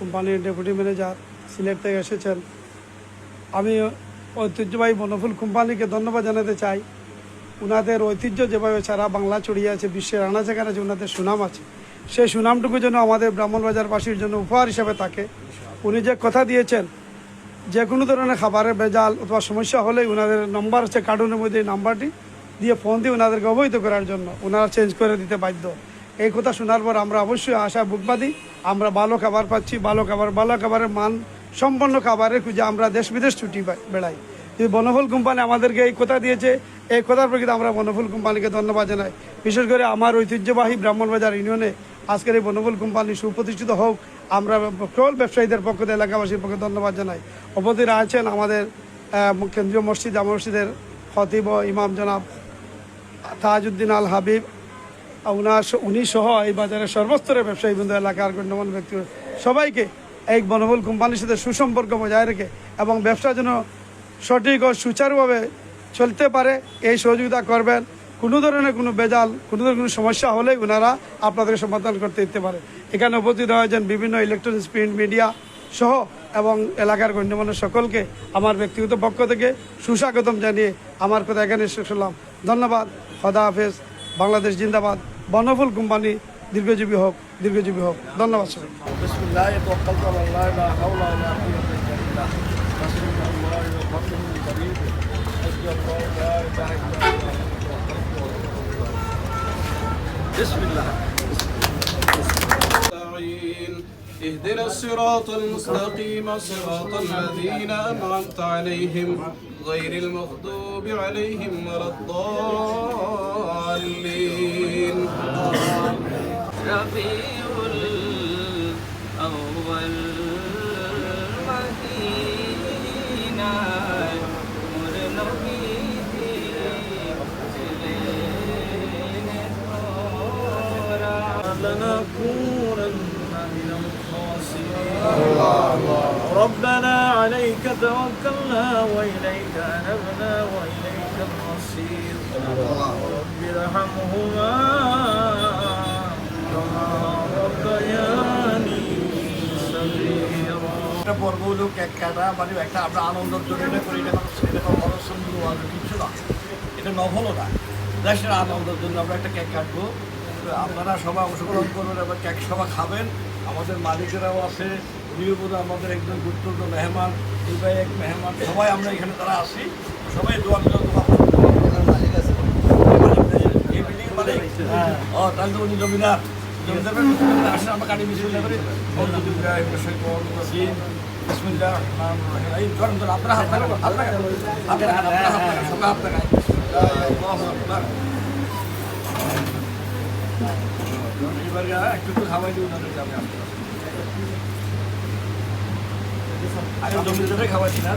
কোম্পানির deputy manager, Sylhet থেকে এসেছেন। আমি ঐতিহ্যবাহী বনফুল কোম্পানিকে ধন্যবাদ জানাতে চাই। ওনাদের ঐতিহ্য যেভাবে সারা বাংলা ছড়িয়ে আছে, বিশ্বের আনাচে কানাচে ওনাদের সুনাম আছে। সেই সুনামটুকু যেন আমাদের ব্রাহ্মণবাজারবাসীর জন্য উপহার হিসাবে থাকে। উনি যে কথা দিয়েছেন, যে কোনো ধরনের খাবারের বেজাল অথবা সমস্যা হলেই ওনাদের নাম্বার আছে কার্টুনের মধ্যে নাম্বারটি দিয়ে ফোন দিয়ে ওনাদেরকে অবহিত করার জন্য। ওনারা চেঞ্জ করে দিতে বাধ্য। এই কথা শোনার পর আমরা অবশ্যই আশা বুকবাদী, আমরা ভালো খাবার পাচ্ছি, ভালো খাবার, ভালো খাবারের মান সম্পন্ন খাবারের খুঁজে আমরা দেশ বিদেশ ছুটি বেড়াই। কিন্তু বনফুল কোম্পানি আমাদেরকে এই কথা দিয়েছে, এই কথার প্রকৃতি আমরা বনফুল কোম্পানিকে ধন্যবাদ জানাই। বিশেষ করে আমার ঐতিহ্যবাহী ব্রাহ্মণবাজার ইউনিয়নে আজকের এই বনফুল কোম্পানি সুপ্রতিষ্ঠিত হোক, আমরা কেবল ব্যবসায়ীদের পক্ষ থেকে, এলাকাবাসীর পক্ষে ধন্যবাদ জানাই। অপতিরা আছেন আমাদের কেন্দ্রীয় মসজিদ, জামা মসজিদের খতিব ইমাম জনাব তাজউদ্দিন আল হাবিব উনার উনি সহ এই বাজারের সর্বস্তরের ব্যবসায়ী বৃন্দ এলাকার গণ্যমান্য ব্যক্তি সবাইকে এই বনবল কোম্পানির সাথে সুসম্পর্ক বজায় রেখে এবং ব্যবসা যেন সঠিক ও সুচারুভাবে চলতে পারে, এই সহযোগিতা করবেন। কোনো ধরনের কোনো বেজাল, কোনো ধরনের কোনো সমস্যা হলে ওনারা আপনাদের সমাধান করতে দিতে পারে। এখানে উপস্থিত হয়েছেন বিভিন্ন ইলেকট্রনিক্স প্রিন্ট মিডিয়া সহ এবং এলাকার গণ্যমান্য সকলকে আমার ব্যক্তিগত পক্ষ থেকে সুস্বাগতম জানিয়ে আমার কথা এখানে শেষ ধন্যবাদ। খদা হাফেজ। বাংলাদেশ জিন্দাবাদ। বনফুল কোম্পানি দীর্ঘজীবী হোক দীর্ঘজীবী হোক ধন্যবাদ সবাই بسم الله توكلت على الله لا حول ولا قوة إلا بالله حسبنا الله وفضله الكريم حسبي الله لا إله إلا الله بسم الله نستعين اهدنا الصراط المستقيم صراط الذين أنعمت عليهم غير المغضوب عليهم ولا الضالين. ربيع الأول مدينة لنكونن من الخاسرين. ربنا عليك توكلنا وإليك أنبنا وإليك المصير رب ارحمهما كما ربياني صغيرا একটা পর্ব হলো কেক কাটা মানে একটা আমরা আনন্দের জন্য এটা করি এটা কোনো- এটা কোনো বড় সুন্দর আলো কিছু না এটা নভলও না দেশের আনন্দের জন্য আমরা একটা কেক কাটবো তো আপনারা সবাই অংশগ্রহণ করবেন এবং কেক সবাই খাবেন আমাদের মালিকেরাও আছে উনিও আমাদের একজন গুরুত্বপূর্ণ মেহমান এই ভাই এক মেহমান। সবাই আমরা এখানে তারা আসি সবাই দোয়া দোয়া এই বিল্ডিং মালিক। ও তাহলে উনি জমিদার। আপনারা হাত হাত একটু খাওয়াই আগে জমিদারে খাওয়াচ্ছি না